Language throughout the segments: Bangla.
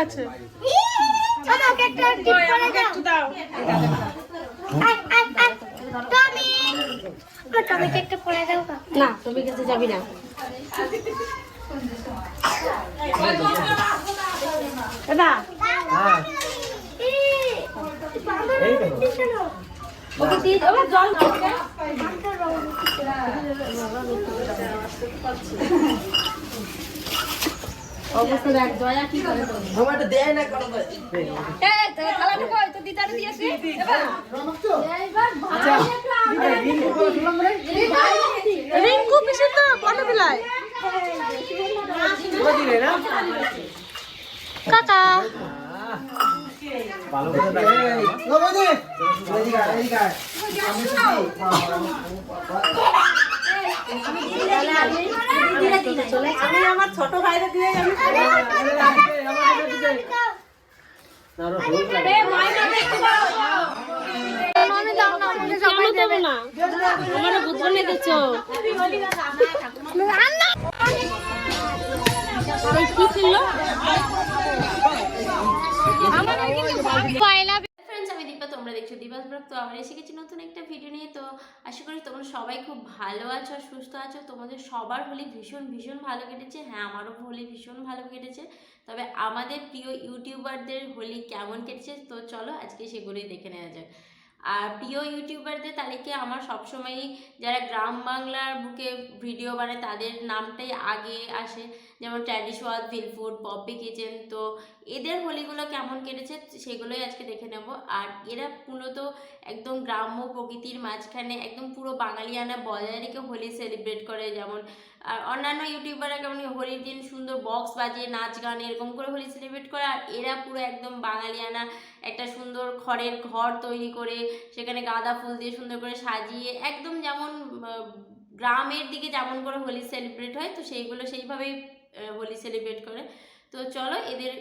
আছে। না তুমি কাছে যাবি না। দাদা। হ্যাঁ। ওকে দিয়ে জল। অবস্থা দেখ দয়া কি করে তোর দেয় না কোনো এই তো থালাটা কই তো দিদারে দিয়েছি এবার রিঙ্কু পিসি তো কত বিলায় ওই না? কাকা ভালো করে এদিকে। আমি তো দিই। আমি আমার ছোট ভাইরে দিয়ে আমি না, আরও ভুল লাগে। আমি দাও না আমাকে কেন দেবো না আমার বুদ্ধ নিয়ে দিচ্ছ এই কি ছিল পয়লা ফ্রেন্ডস আমি দীপা তোমরা দেখছ দিবাস ব্লগ তো আবার এসে গেছি নতুন একটা ভিডিও নিয়ে। তো আশা করি তোমরা সবাই খুব ভালো আছো আর সুস্থ আছো। তোমাদের সবার হোলি ভীষণ ভীষণ ভালো কেটেছে। হ্যাঁ আমারও হোলি ভীষণ ভালো কেটেছে। তবে আমাদের প্রিয় ইউটিউবারদের হোলি কেমন কেটেছে? তো চলো আজকে সেগুলোই দেখে নেওয়া যাক। আর প্রিয় ইউটিউবারদের তালিকায় আমার সবসময়ই যারা গ্রাম বাংলার বুকে ভিডিও বানায়, তাদের নামটাই আগে আসে। যেমন ট্র্যাডিশনাল ফিলফুড পপি কিচেন, তো এদের হোলিগুলো কেমন কেটেছে সেগুলোই আজকে দেখে নেব। আর এরা মূলত একদম গ্রাম্য প্রকৃতির মাঝখানে একদম পুরো বাঙালিয়ানা বজায় রেখে হোলি সেলিব্রেট করে। যেমন, আর অন্যান্য ইউটিউবাররা কেমন হোলির দিন সুন্দর বক্স বাজিয়ে, নাচ গান এরকম করে হোলি সেলিব্রেট করে। আর এরা পুরো একদম বাঙালিয়ানা একটা সুন্দর খড়ের ঘর তৈরি করে, সেখানে গাঁদা ফুল দিয়ে সুন্দর করে সাজিয়ে, একদম যেমন গ্রামের দিকে যেমন করে হোলি সেলিব্রেট হয়, তো সেইগুলো সেইভাবেই হোলি সেলিব্রেট করে। তো চলো এদের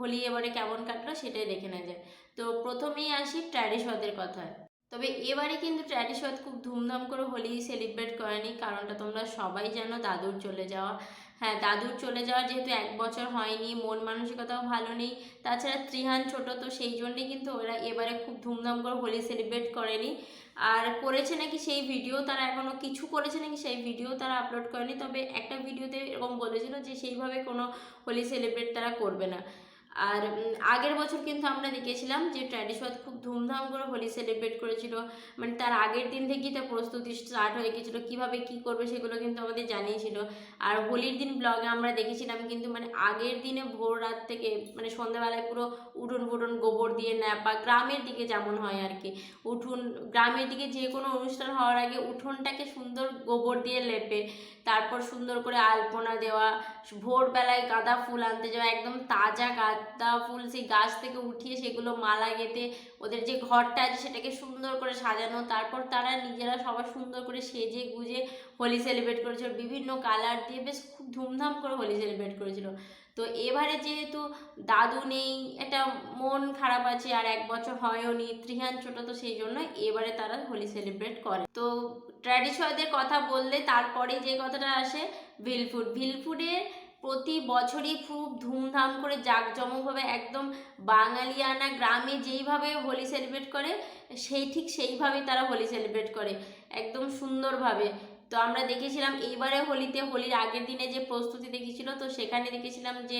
হোলি এবারে কেমন কাটলো সেটাই দেখে নেওয়া যায় তো প্রথমেই আসি ট্র্যাডিশনের কথায়। তবে এবারে কিন্তু ট্র্যাডিশন খুব ধুমধাম করে হোলি সেলিব্রেট করেনি, কারণটা তোমরা সবাই জানো, দাদুর চলে যাওয়া। হ্যাঁ দাদুর চলে যাওয়ার যেহেতু এক বছর হয়নি, মন মানসিকতাও ভালো নেই, তাছাড়া ত্রিহান ছোট, তো সেই জন্যই কিন্তু ওরা এবারে খুব ধুমধাম করে হোলি সেলিব্রেট করেনি। আর করেছে নাকি সেই ভিডিও, তারা এখনও কিছু করেছে নাকি সেই ভিডিও তারা আপলোড করেনি, তবে একটা ভিডিওতে এরকম বলেছিল যে সেইভাবে কোনো হোলি সেলিব্রেট তারা করবে না। আর আগের বছর কিন্তু আমরা দেখেছিলাম যে ট্র্যাডিশন খুব ধুমধাম করে হোলি সেলিব্রেট করেছিল। মানে তার আগের দিন থেকেই তার প্রস্তুতি স্টার্ট হয়ে গেছিল, কীভাবে কী করবে সেগুলো কিন্তু আমাদের জানিয়েছিল। আর হোলির দিন ব্লগে আমরা দেখেছিলাম কিন্তু মানে আগের দিনে ভোর রাত থেকে মানে সন্ধ্যাবেলায় পুরো উঠোন ফুটন গোবর দিয়ে ন্যাপা, গ্রামের দিকে যেমন হয় আর কি। উঠোন, গ্রামের দিকে যে কোনো অনুষ্ঠান হওয়ার আগে উঠোনটাকে সুন্দর গোবর দিয়ে লেপে, তারপর সুন্দর করে আলপনা দেওয়া, ভোরবেলায় গাঁদা ফুল আনতে যাওয়া, একদম তাজা গাঁদা ফুল সেই গাছ থেকে উঠিয়ে সেগুলো মালা গেঁথে ওদের যে ঘরটা আছে সেটাকে সুন্দর করে সাজানো। তারপর তারা নিজেরা সবাই সুন্দর করে সেজে গুজে হোলি সেলিব্রেট করেছিল। বিভিন্ন কালার দিয়ে বেশ খুব ধুমধাম করে হোলি সেলিব্রেট করেছিল। তো এবারে যেহেতু দাদু নেই, একটা মন খারাপ আছে আর এক বছর হয়ও নি, ত্রিহান ছোট তো সেই জন্য এবারে তারা হোলি সেলিব্রেট করে। তো ট্র্যাডিশনদের কথা বললে তারপরে যে কথাটা আসে, ভিলফুড। ভিলফুডের প্রতি বছরই খুব ধুমধাম করে জাঁকজমকভাবে একদম বাঙালিয়ানা গ্রামে যেইভাবে হোলি সেলিব্রেট করে, সেই ঠিক সেইভাবেই তারা হোলি সেলিব্রেট করে, একদম সুন্দরভাবে। তো আমরা দেখেছিলাম এইবারে হোলিতে, হোলির আগের দিনে যে প্রস্তুতি দেখিয়েছিল, তো সেখানে দেখেছিলাম যে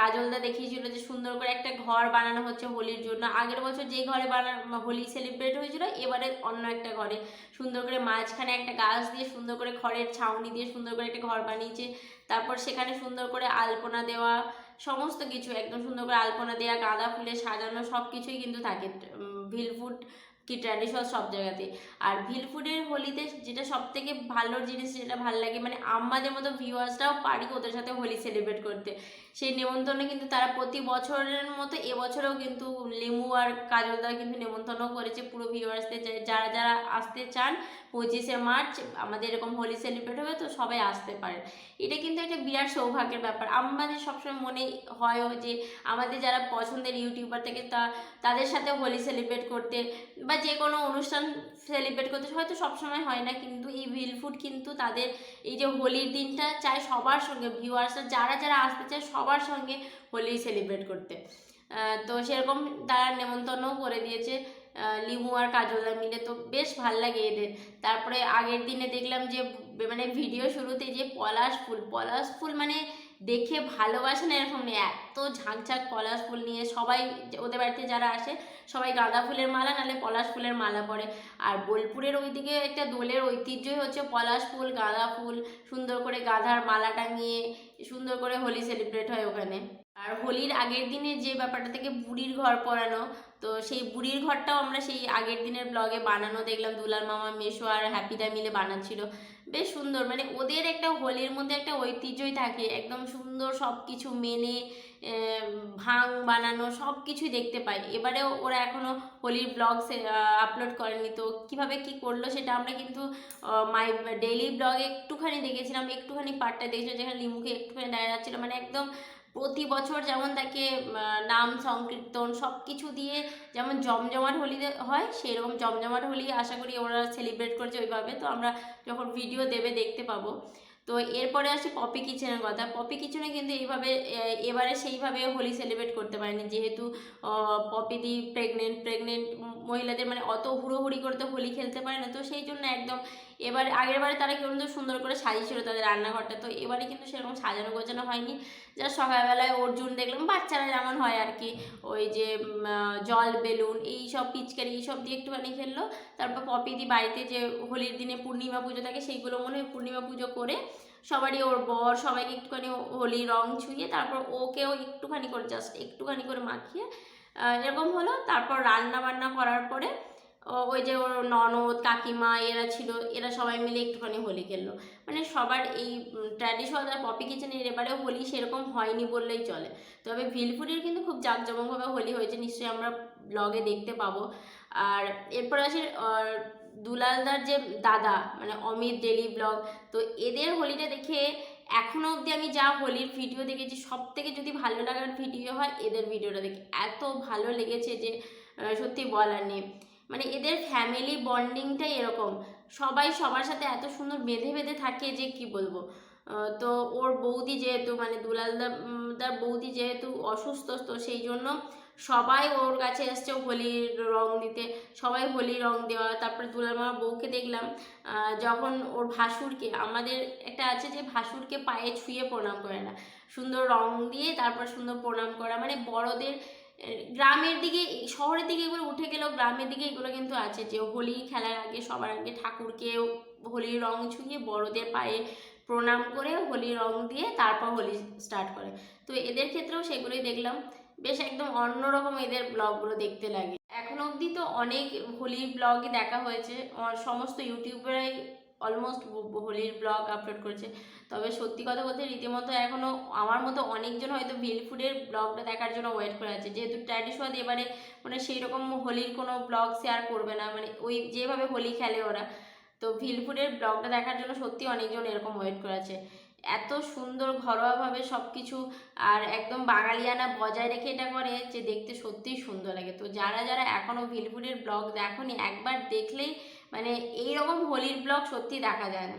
কাজলদা দেখিয়েছিল যে সুন্দর করে একটা ঘর বানানো হচ্ছে হোলির জন্য। আগের বছর যে ঘরে বানানো হোলি সেলিব্রেট হয়েছিল, এবারে অন্য একটা ঘরে। সুন্দর করে মাঝখানে একটা গাছ দিয়ে সুন্দর করে খড়ের ছাউনি দিয়ে সুন্দর করে একটা ঘর বানিয়েছে। তারপর সেখানে সুন্দর করে আলপনা দেওয়া, সমস্ত কিছু, একদম সুন্দর করে আলপনা দেওয়া গাঁদা ফুলে সাজানো সব কিছুই কিন্তু থাকে। ভিলফুড কি ট্র্যাডিশনাল সব জায়গাতে। আর ভিলফুডের হোলিতে যেটা সব থেকে ভালো জিনিস, যেটা ভালো লাগে মানে আমাদের মতো ভিউয়ার্সরাও পারি ওদের সাথে হোলি সেলিব্রেট করতে। সেই নেমন্তন্ন কিন্তু তারা প্রতি বছরের মতো এবছরেও কিন্তু লেমু আর কাজলদা কিন্তু নেমন্তন্ন করেছে পুরো ভিউয়ার্সদের যারা যারা আসতে চান পঁচিশে মার্চ, আমাদের এরকম হোলি সেলিব্রেট হবে তো সবাই আসতে পারেন এটা কিন্তু একটা বিরাট সৌভাগ্যের ব্যাপার। আমাদের সবসময় মনে হয় যে, আমাদের যারা পছন্দের ইউটিউবার থেকে তা, তাদের সাথে হোলি সেলিব্রেট করতে বা যে কোনো অনুষ্ঠান সেলিব্রেট করতে, হয়তো সবসময় হয় না, কিন্তু এই ভিল ফুড কিন্তু তাদের এই যে হোলির দিনটা চায় সবার সঙ্গে ভিউয়ার্সরা যারা যারা আসতে চায় সবার সঙ্গে হোলি সেলিব্রেট করতে। তো সেরকম তারা নেমন্তন্নও করে দিয়েছে লিমু আর কাজলদা মিলে, তো বেশ ভালো লাগে এদের। তারপরে আগের দিনে দেখলাম যে মানে ভিডিও শুরুতে যে পলাশ ফুল পলাশ ফুল মানে দেখে ভালোবাসে না এরকম নেই এত ঝাঁকঝাঁক পলাশ ফুল নিয়ে সবাই ওদের বাড়িতে যারা আসে, সবাই গাঁদা ফুলের মালা নালে পলাশ ফুলের মালা পরে। আর বোলপুরের ওইদিকে একটা দোলের ঐতিহ্যই হচ্ছে পলাশ ফুল, গাঁদা ফুল, সুন্দর করে গাঁধার মালা টাঙিয়ে সুন্দর করে হোলি সেলিব্রেট হয় ওখানে। আর হোলির আগের দিনে যে ব্যাপারটা থেকে বুড়ির ঘর পরানো তো সেই বুড়ির ঘরটাও আমরা সেই আগের দিনের ব্লগে বানানো দেখলাম। দুলাল মামা, মেশো আর হ্যাপিদা মিলে বানাচ্ছিল। বেশ সুন্দর মানে ওদের একটা হোলির মধ্যে একটা ঐতিহ্যই থাকে। একদম সুন্দর সব কিছু মেনে ভাং বানানো সব কিছুই দেখতে পাই এবারেও ওরা এখনও হোলির ব্লগ আপলোড করেনি। তো কীভাবে কি করল সেটা আমরা কিন্তু মাই ডেইলি ব্লগে একটুখানি দেখেছিলাম, একটুখানি পার্টটা দেখেছিলাম, যেখানে লিমুকে একটুখানি দেখা যাচ্ছিল। মানে একদম প্রতি বছর যেমন তাকে নাম, সংকীর্তন সব কিছু দিয়ে যেমন জমজমাট হোলি হয়, সেরকম জমজমাট হোলি আশা করি ওরা সেলিব্রেট করছে ওইভাবে। তো আমরা যখন ভিডিও দেবে দেখতে পাবো। তো এরপরে আসি পপি কিচেনের কথা। পপি কিচেনে কিন্তু এইভাবে এবারে সেইভাবে হোলি সেলিব্রেট করতে পারেনি। যেহেতু পপিদি প্রেগনেন্ট প্রেগনেন্ট মহিলাদের মানে অত হুড়োহুড়ি করে তো হোলি খেলতে পারে না, তো সেই জন্য একদম এবার আগের বারে তারা কিন্তু সুন্দর করে সাজিয়েছিল তাদের রান্নাঘরটা, তো এবারে কিন্তু সেরকম সাজানো গোছানো হয়নি। যা সকালবেলায় অর্জুন দেখলাম, বাচ্চারা যেমন হয় আর কি, ওই যে জল বেলুন, এই সব পিচকারি এইসব দিয়ে একটুখানি খেললো। তারপর পপিদি বাড়িতে যে হোলির দিনে পূর্ণিমা পুজো থাকে, সেইগুলো মনে হয় পূর্ণিমা পুজো করে সবারই ওর বর সবাইকে একটুখানি হোলি রং ছুঁয়ে তারপর ওকেও একটুখানি করে জাস্ট একটুখানি করে মাখিয়ে এরকম হলো। তারপর রান্না বান্না করার পরে ওই যে ওর ননদ, কাকিমা, এরা ছিল, এরা সবাই মিলে একটুখানি হোলি খেললো। মানে সবার এই ট্র্যাডিশনাল আর পপি কিচেনের এবারে হোলি সেরকম হয়নি বললেই চলে। তবে ভিলপুরের কিন্তু খুব জাঁকজমকভাবে হোলি হয়েছে, নিশ্চয়ই আমরা ব্লগে দেখতে পাবো। আর এরপর আছে দুলালদার যে দাদা মানে অমিত ডেলি ব্লগ তো এদের হোলিটা দেখে এখনও অবধি আমি যা হোলির ভিডিও দেখেছি সব থেকে যদি ভালো লাগার ভিডিও হয়, এদের ভিডিওটা দেখে। এত ভালো লেগেছে যে সত্যি বলার নেই। মানে এদের ফ্যামিলি বন্ডিংটাই এরকম। সবাই সবার সাথে এত সুন্দর বেঁধে বেঁধে থাকে যে কি বলব? তো ওর বৌদি যেহেতু মানে দুলালদার দার বৌদি যেহেতু অসুস্থ, তো সেই জন্য সবাই ওর কাছে এসছে হোলির রং দিতে। সবাই হোলি রং দেওয়া, তারপরে দুলাল মামার বউকে দেখলাম। যখন ওর ভাসুরকে, আমাদের একটা আছে যে ভাসুরকে পায়ে ছুঁয়ে প্রণাম করে না। সুন্দর রং দিয়ে তারপর সুন্দর প্রণাম করা। মানে বড়দের গ্রামের দিকে, শহরের দিকে এগুলো উঠে গেলেও গ্রামের দিকে এগুলো কিন্তু আছে যে হোলি খেলার আগে সবার আগে ঠাকুরকে হোলির রং ছুঁয়ে বড়দের পায়ে প্রণাম করে হোলি রং দিয়ে তারপর হোলি স্টার্ট করে। তো এদের ক্ষেত্রেও সেগুলোই দেখলাম। বেশ একদম অন্যরকম এদের ব্লগগুলো দেখতে লাগে। এখনও অবধি তো অনেক হোলির ব্লগই দেখা হয়েছে। সমস্ত ইউটিউবারাই অলমোস্ট হোলির ব্লগ আপলোড করেছে। তবে সত্যি কথা বলতে রীতিমতো এখনও আমার মতো অনেকজন হয়তো ভিলফুডের ব্লগটা দেখার জন্য ওয়েট করে আছে। যেহেতু ট্র্যাডিশনাল এবারে মানে সেই রকম হোলির কোনো ব্লগ শেয়ার করবে না। মানে ওই যেভাবে হোলি খেলে ওরা। তো ভিলপুরের ব্লগটা দেখার জন্য সত্যি অনেকজন এরকম ওয়েট করেছে। এত সুন্দর ঘরোয়াভাবে সব কিছু আর একদম বাঙালিয়ানা বজায় রেখে এটা করে যে দেখতে সত্যিই সুন্দর লাগে। তো যারা যারা এখনও ভিলপুরের ব্লগ দেখনি, একবার দেখলেই মানে এইরকম হোলির ব্লগ সত্যি দেখা যায় না।